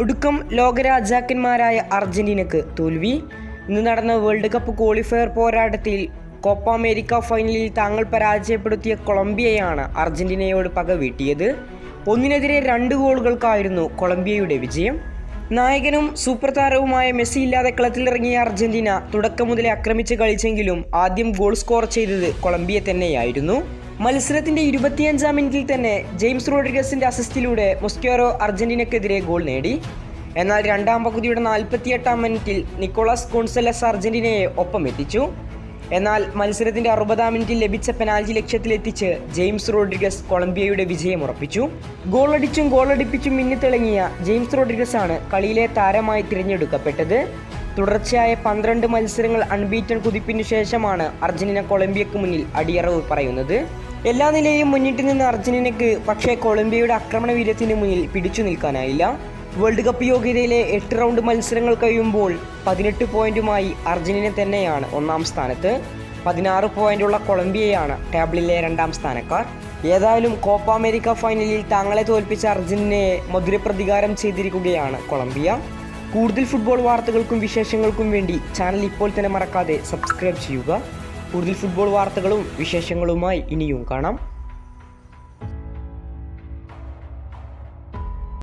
ഒടുക്കം ലോകരാജാക്കന്മാരായ അർജന്റീനക്ക് തോൽവി. ഇന്ന് നടന്ന വേൾഡ് കപ്പ് ക്വാളിഫയർ പോരാട്ടത്തിൽ കോപ്പ അമേരിക്ക ഫൈനലിൽ താങ്കൾ പരാജയപ്പെടുത്തിയ കൊളംബിയയാണ് അർജന്റീനയോട് പക വീട്ടിയത്. ഒന്നിനെതിരെ രണ്ട് ഗോളുകൾക്കായിരുന്നു കൊളംബിയയുടെ വിജയം. നായകനും സൂപ്പർ താരവുമായ മെസ്സി ഇല്ലാതെ കളത്തിലിറങ്ങിയ അർജന്റീന തുടക്കം മുതലേ ആക്രമിച്ച് കളിച്ചെങ്കിലും ആദ്യം ഗോൾ സ്കോർ ചെയ്തത് കൊളംബിയ തന്നെയായിരുന്നു. മത്സരത്തിന്റെ ഇരുപത്തിയഞ്ചാം മിനിറ്റിൽ തന്നെ ജെയിംസ് റോഡ്രിഗസിന്റെ അസിസ്റ്റിലൂടെ മൊസ്ക്യോറോ അർജന്റീനക്കെതിരെ ഗോൾ നേടി. എന്നാൽ രണ്ടാം പകുതിയുടെ നാൽപ്പത്തിയെട്ടാം മിനിറ്റിൽ നിക്കോളാസ് കോൺസലസ് അർജന്റീനയെ ഒപ്പം എത്തിച്ചു. എന്നാൽ മത്സരത്തിന്റെ അറുപതാം മിനിറ്റിൽ ലഭിച്ച പെനാൽറ്റി ലക്ഷ്യത്തിലെത്തിച്ച് ജെയിംസ് റോഡ്രിഗസ് കൊളംബിയയുടെ വിജയം ഉറപ്പിച്ചു. ഗോളടിച്ചും ഗോളടിപ്പിച്ചും മിന്നിത്തിളങ്ങിയ ജെയിംസ് റോഡ്രിഗസ് ആണ് കളിയിലെ താരമായി തിരഞ്ഞെടുക്കപ്പെട്ടത്. തുടർച്ചയായ പന്ത്രണ്ട് മത്സരങ്ങൾ അൺബീറ്റൺ കുതിപ്പിനു ശേഷമാണ് അർജന്റീന കൊളംബിയക്ക് മുന്നിൽ അടിയറവ് പറയുന്നത്. എല്ലാ നിലയിലും മുന്നിട്ട് നിന്ന അർജന്റീനയ്ക്ക് പക്ഷേ കൊളംബിയയുടെ ആക്രമണ വീര്യത്തിന് മുന്നിൽ പിടിച്ചു നിൽക്കാനായില്ല. വേൾഡ് കപ്പ് യോഗ്യതയിലെ എട്ട് റൗണ്ട് മത്സരങ്ങൾ കഴിയുമ്പോൾ പതിനെട്ട് പോയിന്റുമായി അർജന്റീന തന്നെയാണ് ഒന്നാം സ്ഥാനത്ത്. പതിനാറ് പോയിന്റുള്ള കൊളംബിയയാണ് ടേബിളിലെ രണ്ടാം സ്ഥാനക്കാർ. ഏതായാലും കോപ്പ അമേരിക്ക ഫൈനലിൽ തങ്ങളെ തോൽപ്പിച്ച അർജന്റീനയെ മധുരപ്രതികാരം ചെയ്തിരിക്കുകയാണ് കൊളംബിയ. കൂടുതൽ ഫുട്ബോൾ വാർത്തകൾക്കും വിശേഷങ്ങൾക്കും വേണ്ടി ചാനൽ ഇപ്പോൾ തന്നെ മറക്കാതെ സബ്സ്ക്രൈബ് ചെയ്യുക. കൂടുതൽ ഫുട്ബോൾ വാർത്തകളും വിശേഷങ്ങളുമായി ഇനിയും കാണാം.